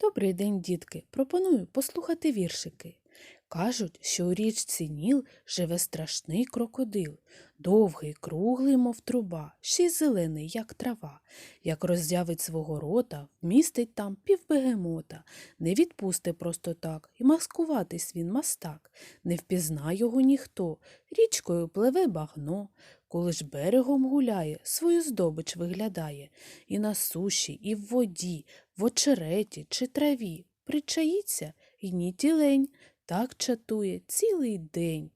Добрий день, дітки. Пропоную послухати віршики. Кажуть, що у річці Ніл живе страшний крокодил, довгий, круглий, мов труба, ще й зелений, як трава. Як роззявить свого рота, вмістить там півбегемота, не відпусти просто так, і маскуватись він мастак. Не впізна його ніхто, річкою пливе багно, коли ж берегом гуляє, свою здобич виглядає, і на суші, і в воді, в очереті чи траві. Причаїться і ні тілень, так чатує цілий день.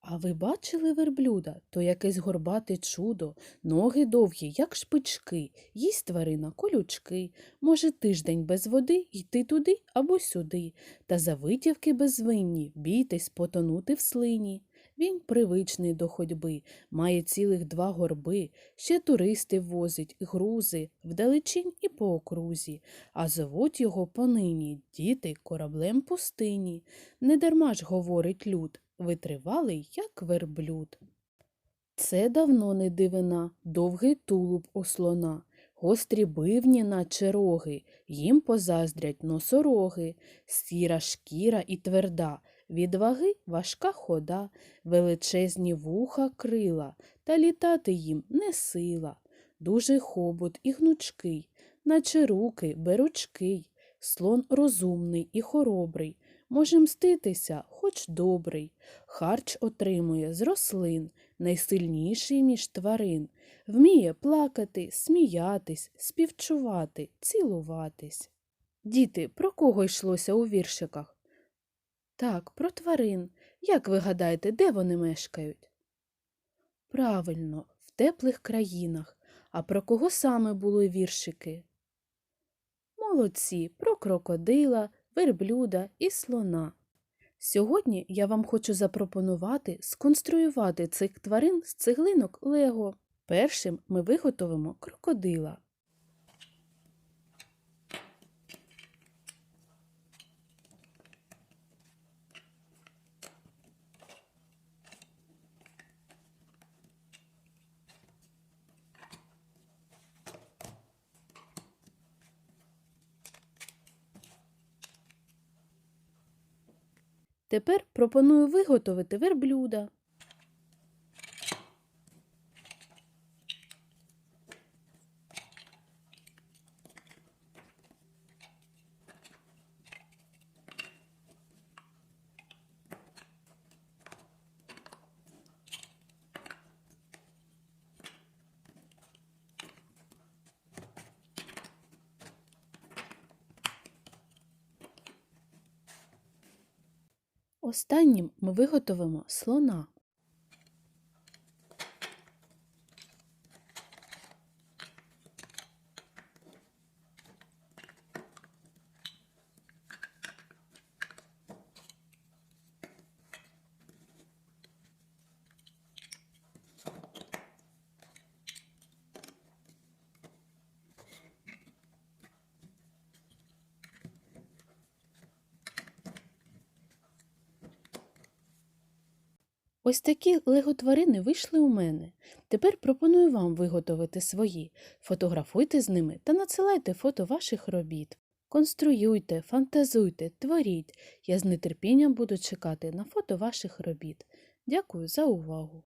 А ви бачили верблюда, то якесь горбате чудо, ноги довгі, як шпички, їсть тварина колючки, може тиждень без води йти туди або сюди, та за витівки безвинні бійтесь потонути в слині. Він привичний до ходьби, має цілих два горби, ще туристи возить, грузи, вдалечінь і по окрузі, а зовуть його понині діти кораблем пустині. Недарма ж говорить люд, витривалий, як верблюд. Це давно не дивина, довгий тулуб у слона, гострі бивні, наче роги, їм позаздрять носороги, сіра шкіра і тверда, від ваги важка хода, величезні вуха крила, та літати їм не сила. Дуже хобот і гнучкий, наче руки беручкий, слон розумний і хоробрий, може мститися, хоч добрий, харч отримує з рослин, найсильніший між тварин, вміє плакати, сміятись, співчувати, цілуватись. Діти, про кого йшлося у віршиках? Так, про тварин. Як ви гадаєте, де вони мешкають? Правильно, в теплих країнах. А про кого саме були віршики? Молодці, про крокодила, верблюда і слона. Сьогодні я вам хочу запропонувати сконструювати цих тварин з цеглинок Лего. Першим ми виготовимо крокодила. Тепер пропоную виготовити верблюда. Останнім ми виготовимо слона. Ось такі лего-тварини вийшли у мене. Тепер пропоную вам виготовити свої. Фотографуйте з ними та надсилайте фото ваших робіт. Конструюйте, фантазуйте, творіть. Я з нетерпінням буду чекати на фото ваших робіт. Дякую за увагу!